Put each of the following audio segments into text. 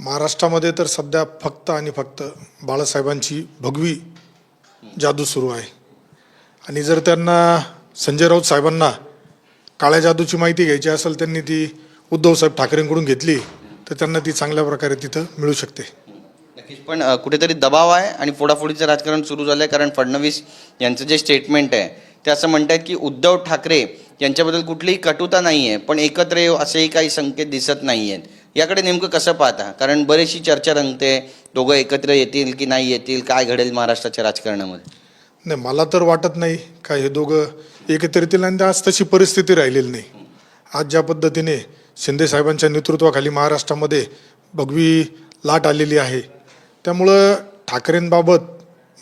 महाराष्ट्रामध्ये तर सध्या फक्त आणि फक्त बाळासाहेबांची भगवी जादू सुरू आहे. आणि जर त्यांना संजय राऊत साहेबांना काळ्या जादूची माहिती घ्यायची असेल त्यांनी ती उद्धवसाहेब ठाकरेंकडून घेतली तर त्यांना ती चांगल्या प्रकारे तिथं मिळू शकते. नक्कीच पण कुठेतरी दबाव आहे आणि फोडाफोडीचं राजकारण सुरू झालं आहे कारण फडणवीस यांचं जे स्टेटमेंट आहे ते असं म्हणत आहेत की उद्धव ठाकरे यांच्याबद्दल कुठलीही कटुता नाही आहे पण एकत्र येऊ असेही काही संकेत दिसत नाही आहेत याकडे नेमकं कसं पाहता? कारण बरीचशी चर्चा रंगते दोघं एकत्र येतील की नाही येतील काय घडेल महाराष्ट्राच्या राजकारणामध्ये? नाही मला तर वाटत नाही. काय हे दोघं एकत्र येतील आणि आज तशी परिस्थिती राहिलेली नाही. आज ज्या पद्धतीने शिंदे साहेबांच्या नेतृत्वाखाली महाराष्ट्रामध्ये भगवी लाट आलेली आहे त्यामुळं ठाकरेंबाबत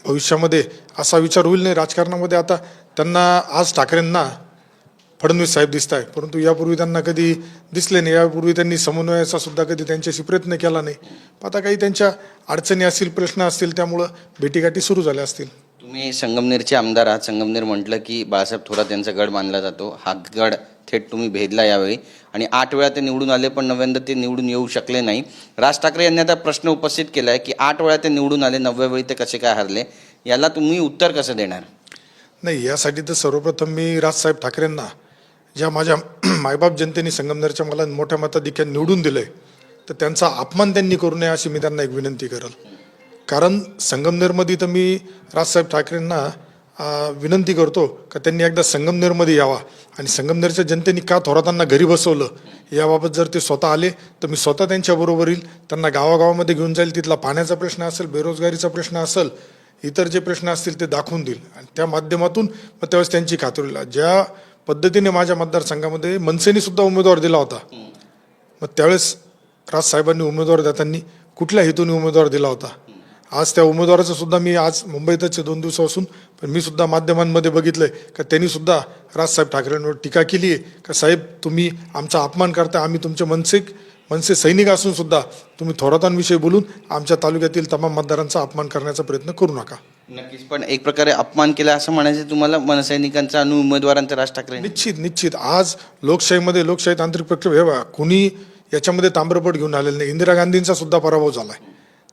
भविष्यामध्ये असा विचार होईल नाही. राजकारणामध्ये आता त्यांना आज ठाकरेंना फडणवीस साहेब दिसत आहे परंतु यापूर्वी त्यांना कधी दिसले नाही. यापूर्वी त्यांनी समन्वयाचा सुद्धा कधी त्यांच्याशी प्रयत्न केला नाही. आता काही त्यांच्या अडचणी असतील प्रश्न असतील त्यामुळं भेटीगाठी सुरू झाल्या असतील. तुम्ही संगमनेरचे आमदार आहात. संगमनेर म्हटलं की बाळासाहेब थोरात यांचा गड मानला जातो. हा गड थेट तुम्ही भेदला यावेळी. आणि आठ वेळा ते निवडून आले पण नव्यानं ते निवडून येऊ शकले नाही. राज ठाकरे यांनी आता प्रश्न उपस्थित केला आहे की आठ वेळा ते निवडून आले नवव्या वेळी ते कसे काय हरले? याला तुम्ही उत्तर कसं देणार? नाही यासाठी तर सर्वप्रथम मी राजसाहेब ठाकरेंना ज्या माझ्या मायबाप जनतेने संगमनेरच्या मला मोठ्या मताधिक्यात निवडून दिलंय तर त्यांचा अपमान त्यांनी करू नये अशी मी त्यांना एक विनंती करेल. कारण संगमनेरमध्ये तर मी राजसाहेब ठाकरेंना विनंती करतो का त्यांनी एकदा संगमनेरमध्ये यावा. आणि संगमनेरच्या जनतेने का थोरातांना घरी बसवलं याबाबत जर ते स्वतः आले तर मी स्वतः त्यांच्याबरोबर येईल. त्यांना गावागावामध्ये घेऊन जाईल तिथला पाण्याचा प्रश्न असेल बेरोजगारीचा प्रश्न असेल इतर जे प्रश्न असतील ते दाखवून देईल. आणि त्या माध्यमातून मग त्यावेळेस त्यांची खात्री होईल. ज्या पद्धतीने माझ्या मतदारसंघामध्ये मनसेने सुद्धा उमेदवार दिला होता. मग त्यावेळेस राजसाहेबांनी उमेदवार देताना कुठल्या हेतूने उमेदवार दिला होता? आज त्या उमेदवाराचं सुद्धा मी आज मुंबईतच दोन दोन दिवसापासून पण मी सुद्धा माध्यमांमध्ये बघितलंय. का त्यांनी सुद्धा राजसाहेब ठाकरेंवर टीका केली आहे. का साहेब तुम्ही आमचा अपमान करता आम्ही तुमचे मनसे मनसे सैनिक असून सुद्धा तुम्ही थोरातांविषयी बोलून आमच्या तालुक्यातील तमाम मतदारांचा अपमान करण्याचा प्रयत्न करू नका. नक्कीच. पण एक प्रकारे अपमान केला असं म्हणायचं तुम्हाला मनसैनिकांचा आणि उमेदवारांचा राज ठाकरे? निश्चित निश्चित. आज लोकशाहीमध्ये लोकशाही तांत्रिक प्रक्रिया हे कुणी याच्यामध्ये ताम्रपट घेऊन आलेलं नाही. इंदिरा गांधींचा सुद्धा पराभव झालाय.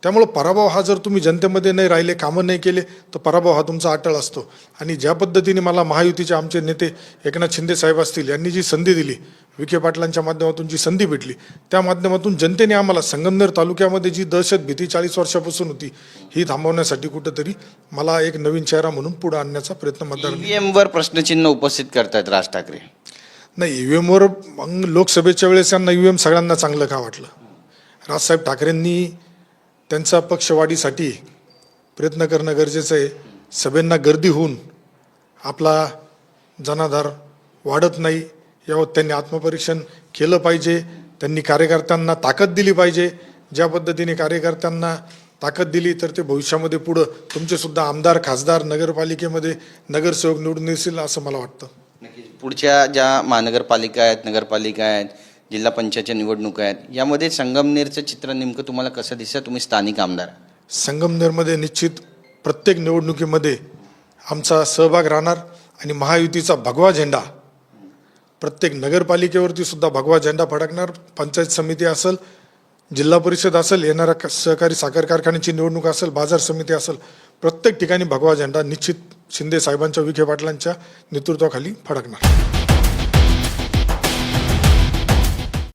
त्यामुळं पराभव हा जर तुम्ही जनतेमध्ये नाही राहिले कामं नाही केले तर पराभव हा तुमचा अटळ असतो. आणि ज्या पद्धतीने मला महायुतीचे आमचे नेते एकनाथ शिंदे साहेब असतील यांनी जी संधी दिली विखे पाटलांच्या माध्यमातून जी संधी भेटली त्या माध्यमातून जनतेने आम्हाला संगमनेर तालुक्यामध्ये जी दहशत भीती चाळीस वर्षापासून होती ही थांबवण्यासाठी कुठंतरी मला एक नवीन चेहरा म्हणून पुढे आणण्याचा प्रयत्न मतदार वर प्रश्नचिन्ह उपस्थित करतायत राज ठाकरे. नाही ईव्हीएमवर मग लोकसभेच्या वेळेस त्यांना ईव्हीएम सगळ्यांना चांगलं का वाटलं? राजसाहेब ठाकरेंनी त्यांचा पक्षवाढीसाठी प्रयत्न करणं गरजेचं आहे. सभेंना गर्दी होऊन आपला जनाधार वाढत नाही यावर त्यांनी आत्मपरीक्षण केलं पाहिजे. त्यांनी कार्यकर्त्यांना ताकद दिली पाहिजे. ज्या पद्धतीने कार्यकर्त्यांना ताकद दिली तर ते भविष्यामध्ये पुढं तुमचेसुद्धा आमदार खासदार नगरपालिकेमध्ये नगरसेवक निवडून येतील असं मला वाटतं. पुढच्या ज्या महानगरपालिका आहेत नगरपालिका आहेत जिल्हा पंचायतच्या निवडणुका आहेत यामध्ये संगमनेरचं चित्र नेमकं तुम्हाला कसं दिसतं? तुम्ही स्थानिक आमदार. संगमनेरमध्ये निश्चित प्रत्येक निवडणुकीमध्ये आमचा सहभाग राहणार आणि महायुतीचा भगवा झेंडा. प्रत्येक नगरपालिकेवरती सुद्धा भगवा झेंडा फडकणार पंचायत समिती असेल जिल्हा परिषद असेल येणाऱ्या क- सहकारी साखर कारखान्याची निवडणूक असेल बाजार समिती असेल प्रत्येक ठिकाणी भगवा झेंडा निश्चित शिंदे साहेबांच्या विखे पाटलांच्या नेतृत्वाखाली फडकणार.